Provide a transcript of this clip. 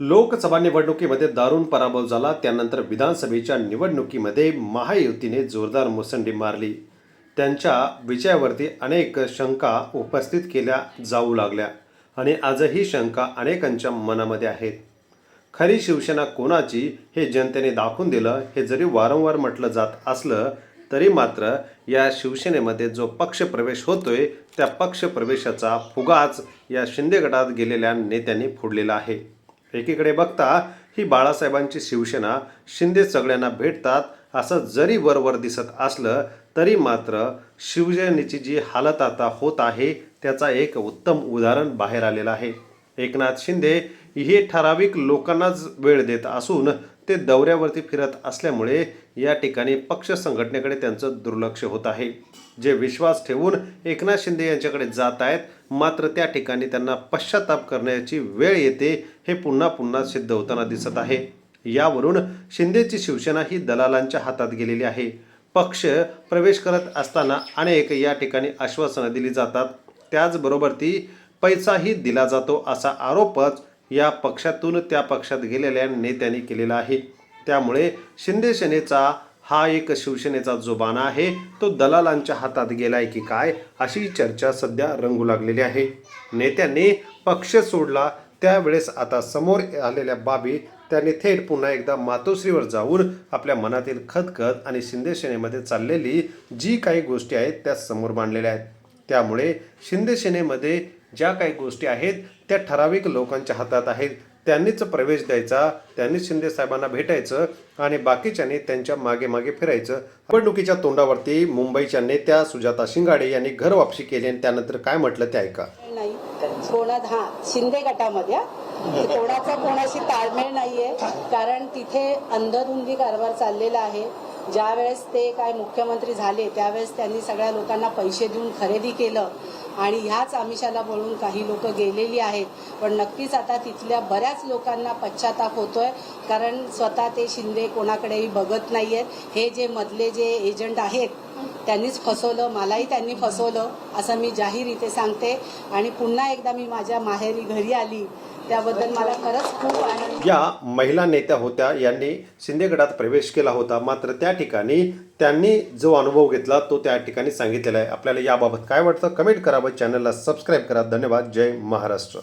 लोकसभा निवडणुकीमध्ये दारुण पराभव झाला. त्यानंतर विधानसभेच्या निवडणुकीमध्ये महायुतीने जोरदार मुसंडी मारली. त्यांच्या विजयावरती अनेक शंका उपस्थित केल्या जाऊ लागल्या आणि आजही शंका अनेकांच्या मनामध्ये आहेत. खरी शिवसेना कोणाची हे जनतेने दाखवून दिलं हे जरी वारंवार म्हटलं जात असलं तरी मात्र या शिवसेनेमध्ये जो पक्षप्रवेश होतोय त्या पक्षप्रवेशाचा फुगाच या शिंदे गटात गेलेल्या नेत्यांनी फोडलेला आहे. एकीकडे बघता ही बाळासाहेबांची शिवसेना शिंदे सगळ्यांना भेटतात असं जरी वरवर दिसत असलं तरी मात्र शिवसेनेची जी हालत आता होत आहे त्याचा एक उत्तम उदाहरण बाहेर आलेलं आहे. एकनाथ शिंदे हे ठराविक लोकांनाच वेळ देत असून ते दौऱ्यावरती फिरत असल्यामुळे या ठिकाणी पक्ष संघटनेकडे त्यांचं दुर्लक्ष होत आहे. जे विश्वास ठेवून एकनाथ शिंदे यांच्याकडे जात आहेत मात्र त्या ठिकाणी त्यांना पश्चाताप करण्याची वेळ येते हे पुन्हा पुन्हा सिद्ध होताना दिसत आहे. यावरून शिंदेची शिवसेना ही दलालांच्या हातात गेलेली आहे. पक्ष प्रवेश करत असताना अनेक या ठिकाणी आश्वासनं दिली जातात. त्याचबरोबर ती पैसाही दिला जातो असा आरोपच या पक्षातून त्या पक्षात गेलेल्या नेत्यांनी केलेला आहे. त्यामुळे शिंदे सेनेचा हा एक शिवसेनेचा जो बाणा आहे. तो दलालांच्या हातात गेलाय की काय अशी चर्चा सध्या रंगू लागलेली आहे. नेत्यांनी पक्ष सोडला. त्यावेळेस आता समोर आलेल्या बाबी त्यांनी थेट पुन्हा एकदा मातोश्रीवर जाऊन आपल्या मनातील खतखत आणि शिंदेसेनेमध्ये चाललेली जी काही गोष्टी आहेत त्या समोर मांडलेल्या आहेत. त्यामुळे शिंदेसेनेमध्ये ज्या काही गोष्टी आहेत त्या ठराविक लोकांच्या हातात आहेत. त्यांनीच प्रवेश द्यायचा त्यांनीच शिंदे साहेबांना भेटायचं आणि बाकीच्यांनी त्यांच्या मागे मागे फिरायचं. निवडणुकीच्या तोंडावरती मुंबईच्या नेत्या सुजाता शिंगाडे यांनी घर वापसी केली आणि त्यानंतर काय म्हटलं ते ऐका. नाही कोणा हा शिंदे गटामध्ये कोणाचा कोणाशी ताळमेळ नाहीये कारण तिथे अंधधुंदी कारभार चाललेला आहे. ज्या वेळेस ते काय मुख्यमंत्री झाले त्यावेळेस त्यांनी सगळ्या लोकांना पैसे देऊन खरेदी केलं आणि ह्याच आमिषाला बोलून काही लोक गेलेली आहेत. पण नक्कीच आता तिथल्या बऱ्याच लोकांना पश्चाताप होतोय कारण स्वतः ते शिंदे कोणाकडेही बघत नाही आहेत हे जे मधले जे एजंट आहेत त्यांनीच फसवलं मलाही त्यांनी फसवलं असं मी जाहीर इथे सांगते. आणि पुन्हा एकदा मी माझ्या माहेरी घरी आली त्याबद्दल मला खरंच खूप आनंद या महिला नेत्या होत्या यांनी शिंदेगडात प्रवेश केला होता. मात्र त्या ठिकाणी त्यांनी जो अनुभव घेतला तो त्या ठिकाणी सांगितलेला आहे. आपल्याला याबाबत काय वाटतं कमेंट करा व चॅनलला सबस्क्राईब करा. धन्यवाद. जय महाराष्ट्र.